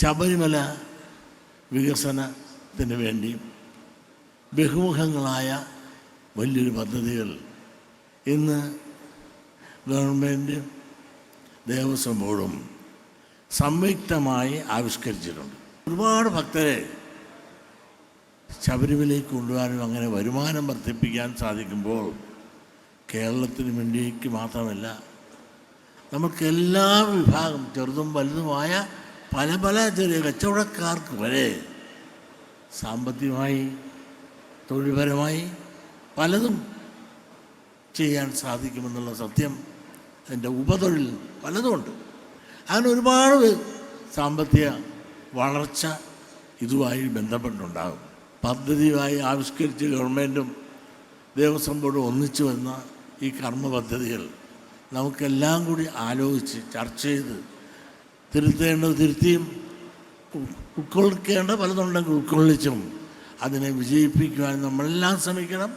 ശബരിമല വികസനത്തിന് വേണ്ടി ബഹുമുഖങ്ങളായ വലിയൊരു പദ്ധതികൾ ഇന്ന് ഗവൺമെന്റ് ദേവസ്വം ബോർഡും സംയുക്തമായി ആവിഷ്കരിച്ചിട്ടുണ്ട്. ഒരുപാട് ഭക്തരെ ശബരിമലയ്ക്ക് കൊണ്ടുപോകാനും അങ്ങനെ വരുമാനം വർദ്ധിപ്പിക്കാൻ സാധിക്കുമ്പോൾ കേരളത്തിന് വേണ്ടിക്ക് മാത്രമല്ല നമുക്ക് എല്ലാ വിഭാഗം ചെറുതും വലുതുമായ പല പല ചെറിയ കച്ചവടക്കാർക്ക് വരെ സാമ്പത്തികമായി തൊഴിൽപരമായി പലതും ചെയ്യാൻ സാധിക്കുമെന്നുള്ള സത്യം അതിന്റെ ഉപതൊഴിൽ പലതുമുണ്ട്. അങ്ങനെ ഒരുപാട് സാമ്പത്തിക വളർച്ച ഇതുമായി ബന്ധപ്പെട്ടുണ്ടാകും. പദ്ധതിയുമായി ആവിഷ്കരിച്ച് ഗവൺമെന്റും ദേവസ്വം ബോർഡും ഒന്നിച്ചു വന്ന ഈ കർമ്മ പദ്ധതികൾ നമുക്കെല്ലാം കൂടി ആലോചിച്ച് ചർച്ച ചെയ്ത് തിരുത്തേണ്ടത് തിരുത്തിയും ഉൾക്കൊള്ളിക്കേണ്ട പലതുണ്ടെങ്കിൽ ഉൾക്കൊള്ളിച്ചും അതിനെ വിജയിപ്പിക്കുവാൻ നമ്മളെല്ലാം ശ്രമിക്കണം.